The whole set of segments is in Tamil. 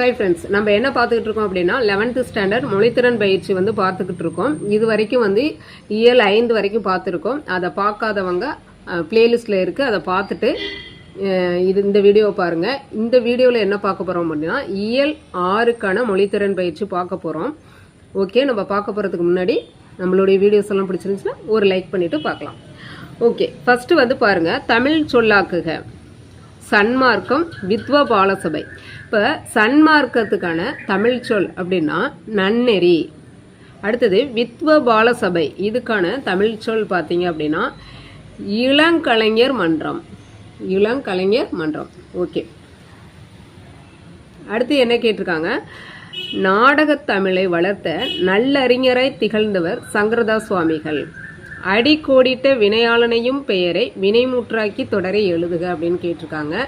ஹை ஃப்ரெண்ட்ஸ் நம்ம என்ன பார்த்துக்கிட்டு இருக்கோம் அப்படின்னா லெவன்த்து ஸ்டாண்டர்ட் மொழித்திறன் பயிற்சி வந்து பார்த்துக்கிட்டு இருக்கோம். இது வரைக்கும் வந்து இயல் ஐந்து வரைக்கும் பார்த்துருக்கோம். அதை பார்க்காதவங்க பிளேலிஸ்ட்டில் இருக்குது அதை பார்த்துட்டு இது இந்த வீடியோவை பாருங்கள் இந்த வீடியோவில் என்ன பார்க்க போகிறோம் அப்படின்னா இயல் ஆறுக்கான மொழித்திறன் பயிற்சி பார்க்க போகிறோம் ஓகே நம்ம பார்க்க போகிறதுக்கு முன்னாடி நம்மளுடைய வீடியோஸ் எல்லாம் பிடிச்சிருந்துச்சுன்னா ஒரு லைக் பண்ணிவிட்டு பார்க்கலாம். ஓகே ஃபஸ்ட்டு வந்து பாருங்கள் தமிழ் சொல்லாக்குக. சன்மார்க்கம் வித்வ பாலசபை. இப்போ சன்மார்க்கத்துக்கான தமிழ் சொல் அப்படின்னா நன்னெறி. அடுத்தது வித்வ பாலசபை. இதுக்கான தமிழ் சொல் பார்த்தீங்க அப்படின்னா இளங்கலைஞர் மன்றம். இளங்கலைஞர் மன்றம். ஓகே. அடுத்து என்ன கேட்டிருக்காங்க? நாடகத் தமிழை வளர்த்த நல்லறிஞரை திகழ்ந்தவர் சங்கரதாஸ் சுவாமிகள் அடிக்கோடிட்ட வினையாளனையும் பெயரை வினைமுற்றாக்கி தொடரை எழுதுக அப்படின்னு கேட்டிருக்காங்க.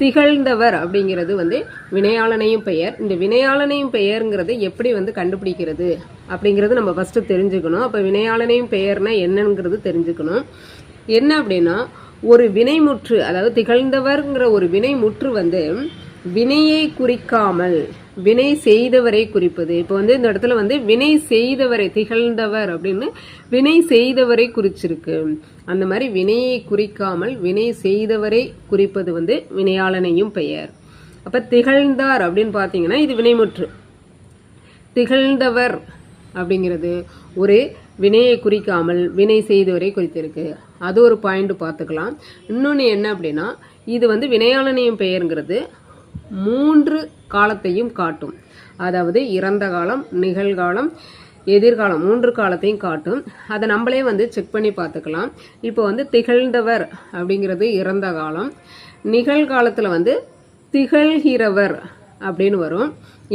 திகழ்ந்தவர் அப்படிங்கிறது வந்து வினையாளனையும் பெயர். இந்த வினையாளனையும் பெயருங்கிறது எப்படி வந்து கண்டுபிடிக்கிறது அப்படிங்கிறது நம்ம ஃபஸ்ட்டு தெரிஞ்சுக்கணும். அப்போ வினையாளனையும் பெயர்னா என்னங்கிறது தெரிஞ்சுக்கணும். என்ன அப்படின்னா ஒரு வினைமுற்று அதாவது திகழ்ந்தவர்ங்கிற ஒரு வினைமுற்று வந்து வினையை குறிக்காமல் வினை செய்தவரை குறிப்பது. இப்போ வந்து இந்த இடத்துல வந்து வினை செய்தவரை திகழ்ந்தவர் அப்படின்னு வினை செய்தவரை குறிச்சிருக்கு. அந்த மாதிரி வினையை குறிக்காமல் வினை செய்தவரை குறிப்பது வந்து வினையாளனையும் பெயர். அப்ப திகழ்ந்தார் அப்படின்னு பார்த்தீங்கன்னா இது வினைமுற்று. திகழ்ந்தவர் அப்படிங்கிறது ஒரு வினையை குறிக்காமல் வினை செய்தவரை குறித்திருக்கு. அது ஒரு பாயிண்ட் பார்த்துக்கலாம். இன்னொன்று என்ன அப்படின்னா இது வந்து வினையாளனையும் பெயருங்கிறது மூன்று காலத்தையும் காட்டும். அதாவது இறந்த காலம் நிகழ்காலம் எதிர்காலம் மூன்று காலத்தையும் காட்டும். அதை நம்மளே வந்து செக் பண்ணி பார்த்துக்கலாம். இப்போ வந்து திகழ்ந்தவர் அப்படிங்கிறது இறந்த காலம். நிகழ்காலத்தில் வந்து திகழ்கிறவர் அப்படின்னு வரும்.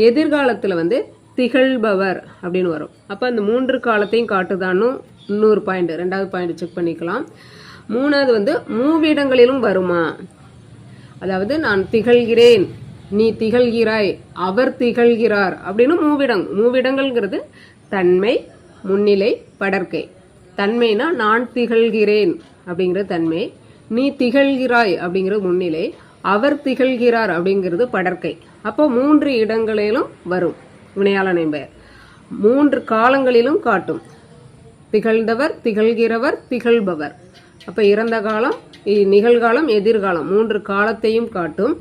எதிர்காலத்தில் வந்து திகழ்பவர் அப்படின்னு வரும். அப்போ அந்த மூன்று காலத்தையும் காட்டுதான்னு இன்னொரு பாயிண்ட் ரெண்டாவது பாயிண்ட் செக் பண்ணிக்கலாம். மூணாவது வந்து மூவிடங்களிலும் வருமா? அதாவது நான் திகழ்கிறேன் நீ திகழ்கிறாய் அவர் திகழ்கிறார் அப்படின்னு மூவிடம் மூவிடங்கள்ங்கிறது தன்மை முன்னிலை படர்க்கை தன்மைனா நான் திகழ்கிறேன் அப்படிங்கிற தன்மை. நீ திகழ்கிறாய் அப்படிங்கிறது முன்னிலை. அவர் திகழ்கிறார் அப்படிங்கிறது படர்க்கை அப்போ மூன்று இடங்களிலும் வரும். வினையாளனை பெயர் மூன்று காலங்களிலும் காட்டும். திகழ்ந்தவர் திகழ்கிறவர் திகழ்பவர். அப்போ இறந்த காலம் இ- நிகழ்காலம் எதிர்காலம் மூன்று காலத்தையும் காட்டும்.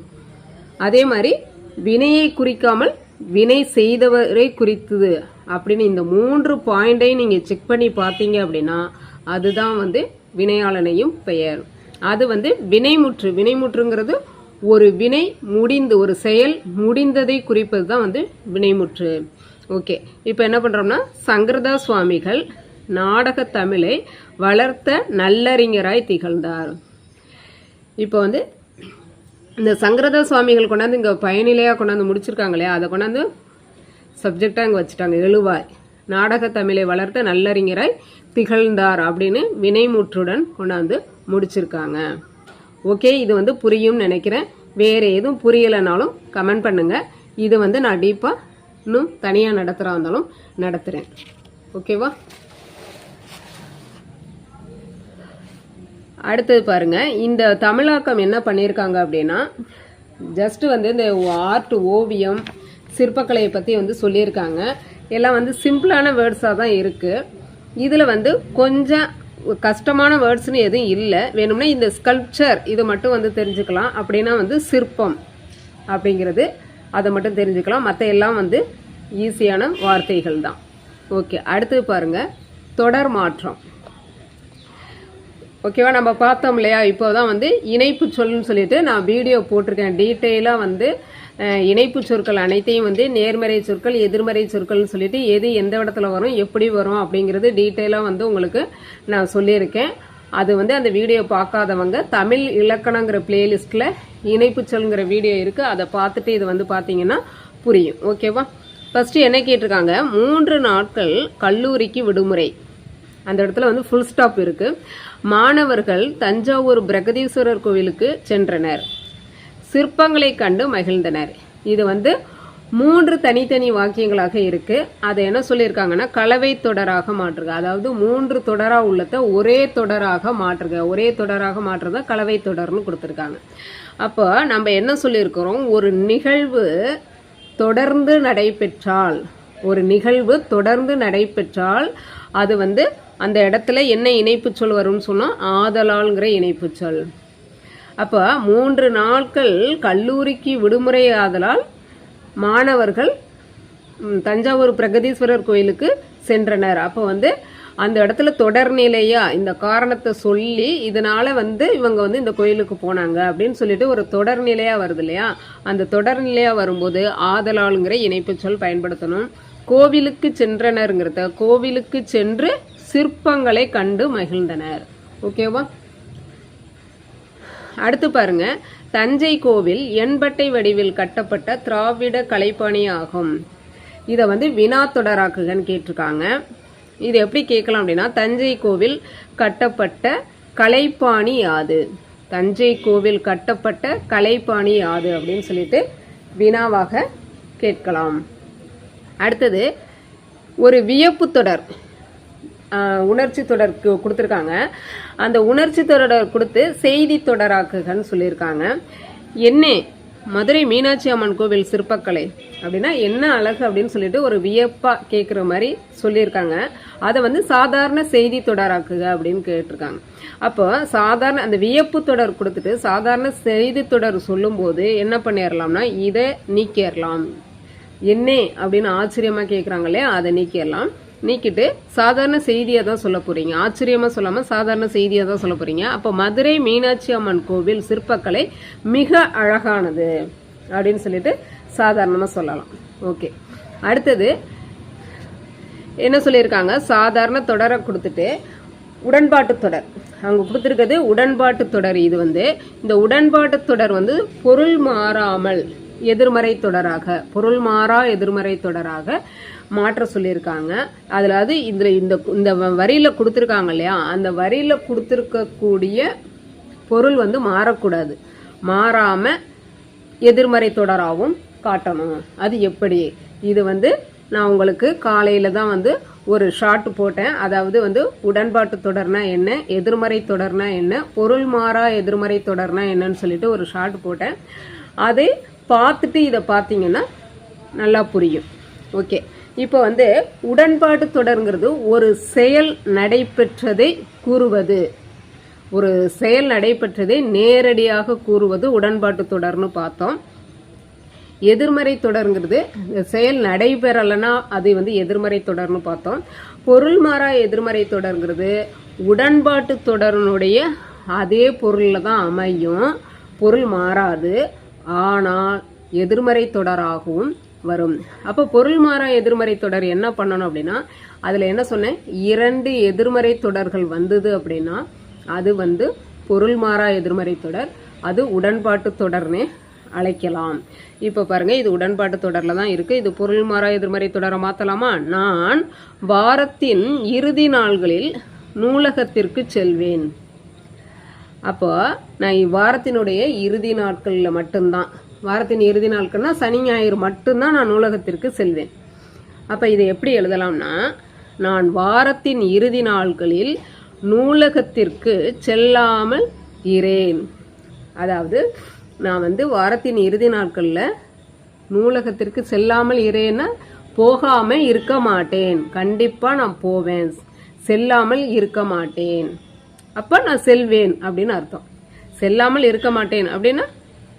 அதே மாதிரி வினையை குறிக்காமல் வினை செய்தவரை குறித்தது அப்படின்னு இந்த மூன்று பாயிண்டையும் நீங்கள் செக் பண்ணி பார்த்தீங்க அப்படின்னா அதுதான் வந்து வினையாளனையும் பெயர். அது வந்து வினைமுற்று வினைமுற்றுங்கிறது ஒரு வினை முடிந்து ஒரு செயல் முடிந்ததை குறிப்பது தான் வந்து வினைமுற்று. ஓகே இப்போ என்ன பண்ணுறோம்னா சங்கரதா சுவாமிகள் நாடக தமிழை வளர்த்த நல்லறிஞராய் திகழ்ந்தார். இப்போ வந்து இந்த சங்கரதா சுவாமிகள் கொண்டாந்து இங்கே பயனிலையாக கொண்டாந்து முடிச்சிருக்காங்களே அதை கொண்டாந்து சப்ஜெக்டாக இங்கே வச்சுட்டாங்க. எழுவாய். நாடக தமிழை வளர்த்த நல்லறிஞராய் திகழ்ந்தார் அப்படின்னு வினைமுற்றுடன் கொண்டாந்து முடிச்சிருக்காங்க. ஓகே இது வந்து புரியும்னு நினைக்கிறேன். வேறு எதுவும் புரியலைனாலும் கமெண்ட் பண்ணுங்கள் இது வந்து நான் டீப்பாக இன்னும் தனியாக நடத்துகிறா இருந்தாலும் நடத்துகிறேன் ஓகேவா? அடுத்தது பாருங்கள் இந்த தமிழாக்கம் என்ன பண்ணியிருக்காங்க அப்படின்னா ஜஸ்ட்டு வந்து இந்த ஆர்ட் ஓவியம் சிற்பக்கலையை பற்றி வந்து சொல்லியிருக்காங்க. எல்லாம் வந்து சிம்பிளான வேர்ட்ஸாக தான் இருக்குது இதில் வந்து கொஞ்சம் கஷ்டமான வேர்ட்ஸ்னு எதுவும் இல்லை. வேணும்னா இந்த ஸ்கல்ப்சர் இது மட்டும் வந்து தெரிஞ்சுக்கலாம். அப்படின்னா வந்து சிற்பம் அப்படிங்கிறது. அதை மட்டும் தெரிஞ்சுக்கலாம். மற்ற எல்லாம் வந்து ஈஸியான வார்த்தைகள் தான். ஓகே அடுத்தது பாருங்கள் தொடர் மாற்றம். ஓகேவா நம்ம பார்த்தோம் இல்லையா? இப்போ தான் வந்து இணைப்பு சொல்லுன்னு சொல்லிட்டு நான் வீடியோ போட்டிருக்கேன். டீட்டெயிலாக வந்து இணைப்பு சொற்கள் அனைத்தையும் வந்து நேர்மறை சொற்கள் எதிர்மறை சொற்கள்னு சொல்லிட்டு எது எந்த இடத்துல வரும் எப்படி வரும் அப்படிங்கிறது டீட்டெயிலாக வந்து உங்களுக்கு நான் சொல்லியிருக்கேன். அது வந்து அந்த வீடியோ பார்க்காதவங்க தமிழ் இலக்கணங்கிற பிளேலிஸ்ட்டில் இணைப்பு சொல்ங்கிற வீடியோ இருக்குது அதை பார்த்துட்டு இது வந்து பார்த்தீங்கன்னா புரியும். ஓகேவா ஃபஸ்ட்டு என்ன கேட்டிருக்காங்க? மூன்று நாட்கள் கல்லூரிக்கு விடுமுறை. அந்த இடத்துல வந்து ஃபுல் ஸ்டாப் இருக்குது மாணவர்கள் தஞ்சாவூர் பிரகதீஸ்வரர் கோவிலுக்கு சென்றனர். சிற்பங்களை கண்டு மகிழ்ந்தனர். இது வந்து மூன்று தனித்தனி வாக்கியங்களாக இருக்கு. அதை என்ன சொல்லியிருக்காங்கன்னா கலவை தொடராக மாற்றுக. அதாவது மூன்று தொடரா உள்ளத்தை ஒரே தொடராக மாற்றுக. ஒரே தொடராக மாற்றுறத கலவை தொடர்னு கொடுத்துருக்காங்க. அப்போ நம்ம என்ன சொல்லியிருக்கிறோம்? ஒரு நிகழ்வு தொடர்ந்து நடைபெற்றால் ஒரு நிகழ்வு தொடர்ந்து நடைபெற்றால் அது வந்து அந்த இடத்துல என்ன இணைப்பு சொல் வரும்னு சொன்னால் ஆதலால்ங்கிற இணைப்பு சொல். அப்போ மூன்று நாட்கள் கல்லூரிக்கு விடுமுறை ஆதலால் மாணவர்கள் தஞ்சாவூர் பிரகதீஸ்வரர் கோயிலுக்கு சென்றனர். அப்போ வந்து அந்த இடத்துல தொடர்நிலையா இந்த காரணத்தை சொல்லி இதனால வந்து இவங்க வந்து இந்த கோயிலுக்கு போனாங்க அப்படின்னு சொல்லிட்டு ஒரு தொடர்நிலையா வருது இல்லையா? அந்த தொடர்நிலையா வரும்போது ஆதலாளுங்கிற இணைப்பு சொல் பயன்படுத்தணும். கோவிலுக்கு சென்றனருங்கிறத கோவிலுக்கு சென்று சிற்பங்களை கண்டு மகிழ்ந்தனர். ஓகேவா? அடுத்து பாருங்க. தஞ்சை கோவில் எண்பட்டை வடிவில் கட்டப்பட்ட திராவிட கலைப்பாணி ஆகும். இதை வந்து வினா தொடராக்குகன்னு கேட்டிருக்காங்க. இது எப்படி கேட்கலாம் அப்படின்னா தஞ்சை கோவில் கட்டப்பட்ட கலைப்பாணி யாது. தஞ்சை கோவில் கட்டப்பட்ட கலைப்பாணி யாது அப்படின்னு சொல்லிட்டு வினாவாக கேட்கலாம். அடுத்தது ஒரு வியப்பு தொடர். உணர்ச்சி தொடர் கொடுத்துருக்காங்க. அந்த உணர்ச்சி தொடர் கொடுத்து செய்தி தொடராக்குகன்னு சொல்லியிருக்காங்க. என்ன மதுரை மீனாட்சி அம்மன் கோவில் சிற்பக்கலை அப்படின்னா என்ன அழகு அப்படின்னு சொல்லிட்டு ஒரு வியப்பா கேட்குற மாதிரி சொல்லியிருக்காங்க. அதை வந்து சாதாரண செய்தி தொடராக்குக அப்படின்னு கேட்டிருக்காங்க. அப்போ சாதாரண அந்த வியப்பு தொடர் கொடுத்துட்டு சாதாரண செய்தி தொடர் சொல்லும்போது என்ன பண்ணிடலாம்னா இதை நீக்கிடலாம் என்ன அப்படின்னு ஆச்சரியமாக கேட்குறாங்களே அதை நீக்கிடலாம் நீக்கிட்டு சாதாரண செய்தியை தான் சொல்ல போகிறீங்க ஆச்சரியமாக சொல்லாமல் சாதாரண செய்தியை தான் சொல்ல போகிறீங்க அப்போ மதுரை மீனாட்சி அம்மன் கோவில் சிற்பக்கலை மிக அழகானது அப்படின்னு சொல்லிட்டு சாதாரணமாக சொல்லலாம். ஓகே. அடுத்தது என்ன சொல்லியிருக்காங்க? சாதாரண தொடரை கொடுத்துட்டு உடன்பாட்டு தொடர். அவங்க கொடுத்துருக்கிறது உடன்பாட்டு தொடர். இது வந்து இந்த உடன்பாட்டு தொடர் வந்து பொருள் மாறாமல் எதிர்மறை தொடராக பொருள் மாறா எதிர்மறை தொடராக மாற்ற சொல்லியிருக்காங்க. அதில் அது இந்த இந்த வரியில் கொடுத்துருக்காங்க இல்லையா? அந்த வரியில் கொடுத்துருக்கக்கூடிய பொருள் வந்து மாறக்கூடாது. மாறாமல் எதிர்மறை தொடராகவும் காட்டணும். அது எப்படி? இது வந்து நான் உங்களுக்கு காலையில் தான் வந்து ஒரு ஷார்ட் போட்டேன். அதாவது வந்து உடன்பாட்டு தொடர்னா என்ன? எதிர்மறை தொடர்னா என்ன? பொருள் மாறா எதிர்மறை தொடர்னா என்னன்னு சொல்லிட்டு ஒரு ஷார்ட் போட்டேன். அதை பார்த்துட்டு இதை பார்த்தீங்கன்னா நல்லா புரியும். ஓகே. இப்போ வந்து உடன்பாட்டு தொடருங்கிறது ஒரு செயல் நடைபெற்றதை கூறுவது. ஒரு செயல் நடைபெற்றதை நேரடியாக கூறுவது உடன்பாட்டு தொடர்னு பார்த்தோம். எதிர்மறை தொடருங்கிறது செயல் நடைபெறலைன்னா அது வந்து எதிர்மறை தொடர்னு பார்த்தோம். பொருள் மாறா எதிர்மறை தொடருங்கிறது உடன்பாட்டு தொடரினுடைய அதே பொருளில் தான் அமையும். பொருள் மாறாது. ஆனால் எதிர்மறை தொடராகவும் வரும். அப்போ பொருள் மாறா எதிர்மறை தொடர் என்ன பண்ணணும் அப்படின்னா அதில் என்ன சொன்னேன்? இரண்டு எதிர்மறை தொடர்கள் வந்தது அப்படின்னா அது வந்து பொருள் மாறா எதிர்மறை தொடர் அது உடன்பாட்டு தொடர்னே அழைக்கலாம். இப்போ பாருங்க இது உடன்பாட்டு தொடரில் தான் இருக்கு. இது பொருள் மாறா எதிர்மறை தொடரை மாற்றலாமா நான் வாரத்தின் இறுதி நாள்களில் நூலகத்திற்கு செல்வேன். அப்போ நான் இவ்வாரத்தினுடைய இறுதி நாட்களில் மட்டும்தான் வாரத்தின் இறுதி நாட்கள்னா சனி ஞாயிறு மட்டும்தான் நான் நூலகத்திற்கு செல்வேன். அப்போ இதை எப்படி எழுதலாம்னா நான் வாரத்தின் இறுதி நாட்களில் நூலகத்திற்கு செல்லாமல் இரேன் அதாவது நான் வந்து வாரத்தின் இறுதி நாட்களில் நூலகத்திற்கு செல்லாமல் இரேன்னா போகாமல் இருக்க மாட்டேன். கண்டிப்பாக நான் போவேன். செல்லாமல் இருக்க மாட்டேன். அப்போ நான் செல்வேன் அப்படின்னு அர்த்தம். செல்லாமல் இருக்க மாட்டேன் அப்படின்னா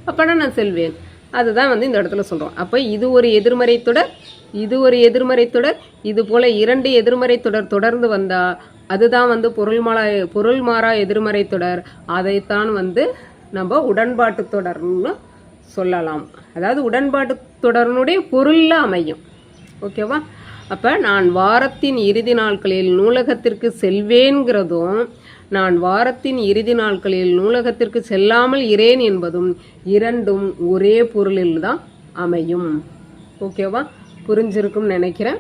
அப்பனா நான் செல்வேன். அதுதான் வந்து இந்த இடத்துல சொல்கிறோம் அப்போ இது ஒரு எதிர்மறை தொடர் இது ஒரு எதிர்மறை தொடர் இது போல் இரண்டு எதிர்மறை தொடர் தொடர்ந்து வந்தால் அதுதான் வந்து பொருள் மாறா பொருள் மாறா எதிர்மறை தொடர். அதைத்தான் வந்து நம்ம உடன்பாட்டு தொடர்னு சொல்லலாம். அதாவது உடன்பாட்டு தொடரினுடைய பொருளில் அமையும். ஓகேவா? அப்போ நான் வாரத்தின் இறுதி நாட்களில் நூலகத்திற்கு செல்வேன்கிறதும் நான் வாரத்தின் இறுதி நாட்களில் நூலகத்திற்கு செல்லாமல் இரேன் என்பதும் இரண்டும் ஒரே பொருளில் தான் அமையும். ஓகேவா? புரிஞ்சிருக்கும்னு நினைக்கிறேன்.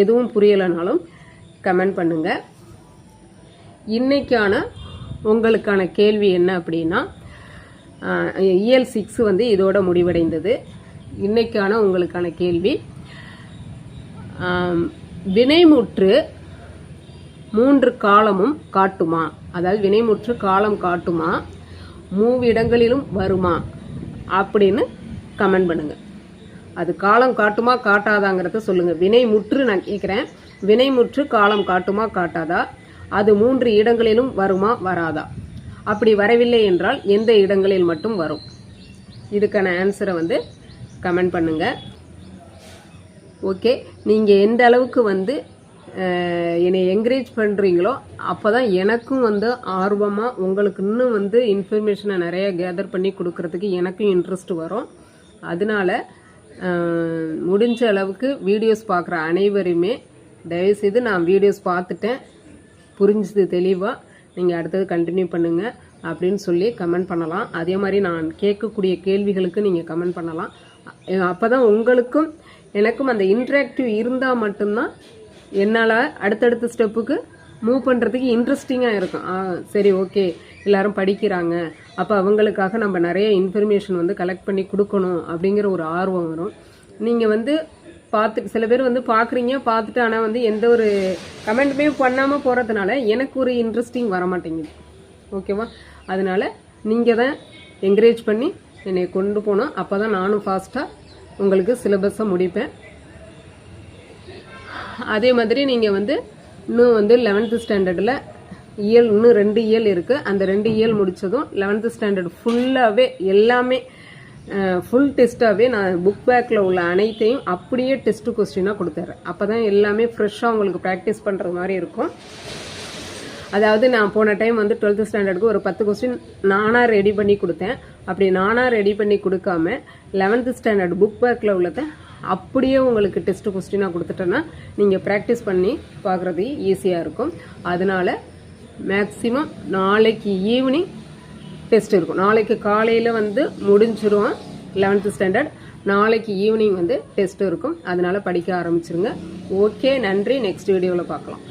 எதுவும் புரியலைனாலும் கமெண்ட் பண்ணுங்க. இன்னைக்கான உங்களுக்கான கேள்வி என்ன அப்படின்னா இஎல் சிக்ஸ் வந்து இதோட முடிவடைந்தது. இன்னைக்கான உங்களுக்கான கேள்வி வினைமுற்று மூன்று காலமும் காட்டுமா? அதாவது வினைமுற்று காலம் காட்டுமா? மூவிடங்களிலும் வருமா? அப்படின்னு கமெண்ட் பண்ணுங்க. அது காலம் காட்டுமா காட்டாதாங்கிறத சொல்லுங்கள் வினை முற்று நான் கேட்குறேன் வினை முற்று காலம் காட்டுமா காட்டாதா? அது மூன்று இடங்களிலும் வருமா வராதா? அப்படி வரவில்லை என்றால் எந்த இடங்களில் மட்டும் வரும்? இதுக்கான ஆன்சரை வந்து கமெண்ட் பண்ணுங்கள் ஓகே நீங்கள் எந்த அளவுக்கு வந்து என்னை என்கரேஜ் பண்ணுறீங்களோ அப்போ தான் எனக்கும் வந்து ஆர்வமாக உங்களுக்கு இன்னும் வந்து இன்ஃபர்மேஷனை நிறைய கேதர் பண்ணி கொடுக்கறதுக்கு எனக்கும் இன்ட்ரெஸ்ட் வரும். அதனால முடிஞ்ச அளவுக்கு வீடியோஸ் பார்க்குற அனைவருமே தயவுசெய்து நான் வீடியோஸ் பார்த்துட்டேன். புரிஞ்சுது தெளிவாக நீங்கள் அடுத்தது கண்டினியூ பண்ணுங்கள் அப்படின்னு சொல்லி கமெண்ட் பண்ணலாம். அதே மாதிரி நான் கேட்கக்கூடிய கேள்விகளுக்கு நீங்கள் கமெண்ட் பண்ணலாம். அப்போ தான் உங்களுக்கும் எனக்கும் அந்த இன்ட்ராக்டிவ் இருந்தால் மட்டும்தான் என்னால் அடுத்தடுத்த ஸ்டெப்புக்கு மூவ் பண்ணுறதுக்கு இன்ட்ரெஸ்டிங்காக இருக்கும். ஆ, சரி ஓகே எல்லாரும் படிக்கிறாங்க. அப்போ அவங்களுக்காக நம்ம நிறைய இன்ஃபர்மேஷன் வந்து கலெக்ட் பண்ணி கொடுக்கணும் அப்படிங்கிற ஒரு ஆர்வம் வரும். நீங்கள் வந்து பார்த்து சில பேர் வந்து பார்க்குறீங்க பார்த்துட்டு ஆனால் வந்து எந்த ஒரு கமெண்ட்டுமே பண்ணாமல் போகிறதுனால எனக்கு ஒரு இன்ட்ரெஸ்டிங் வர மாட்டேங்குது ஓகேவா அதனால் நீங்கள் தான் என்கரேஜ் பண்ணி என்னை கொண்டு போகணும். அப்போ தான் நானும் ஃபாஸ்ட்டாக உங்களுக்கு சிலபஸை முடிப்பேன். அதே மாதிரி நீங்கள் வந்து இன்னும் வந்து லெவன்த்து ஸ்டாண்டர்டில் இயல் இன்னும் ரெண்டு இயல் இருக்குது அந்த ரெண்டு இயல் முடித்ததும் லெவன்த்து ஸ்டாண்டர்ட் ஃபுல்லாகவே எல்லாமே ஃபுல் டெஸ்ட்டாகவே நான் புக் பேக்கில் உள்ள அனைத்தையும் அப்படியே டெஸ்ட்டு கொஸ்டினாக கொடுத்துட்றேன் அப்போ தான் எல்லாமே ஃப்ரெஷ்ஷாக உங்களுக்கு ப்ராக்டிஸ் பண்ணுறது மாதிரி இருக்கும். அதாவது நான் போன டைம் வந்து டுவெல்த்து ஸ்டாண்டர்டுக்கு ஒரு பத்து கொஸ்டின் நானாக ரெடி பண்ணி கொடுத்தேன். அப்படி நானாக ரெடி பண்ணி கொடுக்காம லெவன்த்து ஸ்டாண்டர்ட் புக் பேக்கில் உள்ளதை அப்படியே உங்களுக்கு டெஸ்ட் கொஸ்டினாக கொடுத்துட்டேன்னா நீங்கள் ப்ராக்டிஸ் பண்ணி பார்க்குறது ஈஸியாக இருக்கும். அதனால் மேக்ஸிமம் நாளைக்கு ஈவினிங் டெஸ்ட் இருக்கும். நாளைக்கு காலையில் வந்து முடிஞ்சிருவோம் லெவன்த்து ஸ்டாண்டர்ட் நாளைக்கு ஈவினிங் வந்து டெஸ்ட் இருக்கும். அதனால் படிக்க ஆரம்பிச்சிருங்க. ஓகே நன்றி. நெக்ஸ்ட் வீடியோவில் பார்க்கலாம்.